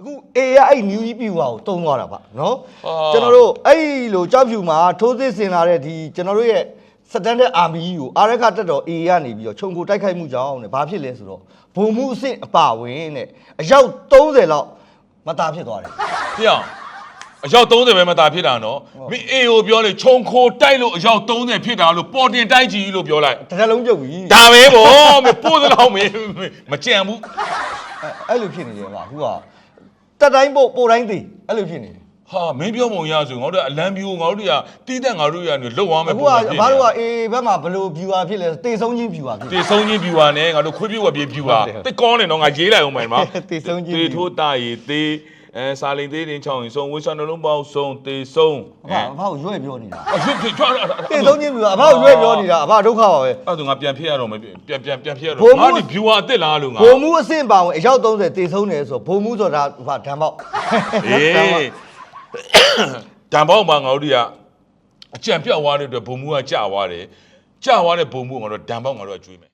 အခု A ကအဲ့ new ကြီးပြူပါကိုတုံးသွားတာပါနော်ဟာကျွန်တော်တို့အဲ့လိုကြောက်ဖြူမှာထိုးစစ်ဆင်လာတဲ့ဒီကျွန်တော်တို့ရဲ့စတန်ဒတ်အာမီကြီးကိုအာရခတက်တော် A ကနေပြီးတော့ခြုံကိုတိုက်ခိုက်မှုကြောင့်တဲ့ဘာဖြစ်လဲဆိုတော့ဘုံမှုအဆင့်အပါဝင်တဲ့အယောက်30လောက်မသားဖြစ်သွားတယ်ဖျောင်းအယောက်30ပဲမသားဖြစ်တာနော်မင်းအေကိုပြောလေခြုံခိုတိုက်လို့အယောက်30ဖြစ်တာလို့ပေါ်တင်တိုက်ကြီးလို့ပြောလိုက်တစ်သက်လုံးပြုတ်ပြီဒါပဲဗောမင်းပို့သလောက်မင်းမကြံဘူးအဲ့အဲ့လိုဖြစ်နေတယ်ပါအခုက တက်တိုင်းပို့ပို့တိုင်းသေးအဲ့လိုဖြစ်နေတယ်ဟာမင်းပြောမုံရဆိုငါတို့ကအလံပြူငါတို့တွေကတီးတက်ငါတို့ကနေလှုပ်သွားမယ်အခုကအဘာလို့က A ဘက်မှာဘယ်လို viewer ဖြစ်လဲတေဆုံးချင်း viewer ဖြစ် တေဆုံးချင်းပြူပါနဲ့ငါတို့ခွေးပြူဝပြပြူပါတစ်ကောင်းနေတော့ငါရေးလိုက်အောင်မယ်နော်တေဆုံးချင်း တေထိုးတာရီတေး အဲစာလိန်သေးတင်ချောင်းရင်ဆုံးဝှချနှလုံးပေါင်းဆုံးတေဆုံးအဖအဖကိုရွေ့ပြောနေတာအဖြစ်ဖြစ်ချွတ်တေဆုံးချင်း viewer အဖကိုရွေ့ပြောနေတာအဖဒုက္ခပါပဲအဲ့ဒါငါပြန်ဖြစ်ရတော့မယ်ပြန်ပြန်ပြန်ဖြစ်ရဘုံတော့မှုငါဒီ viewer အစ်စ်လားလို့ငါဘုံမှုအဆင့်ပါဝင်အယောက်30တေဆုံးတယ်ဆိုဘုံမှုဆိုတာဟာဓာတ်ပေါက်အေးတံပေါက်မှာငါတို့တွေကအကြံပြောက်သွားတဲ့အတွက်ဘုံမူကကြာသွားတယ်ကြာသွားတဲ့ဘုံမူကငါတို့တံပေါက်ငါတို့ကကျွေးမယ်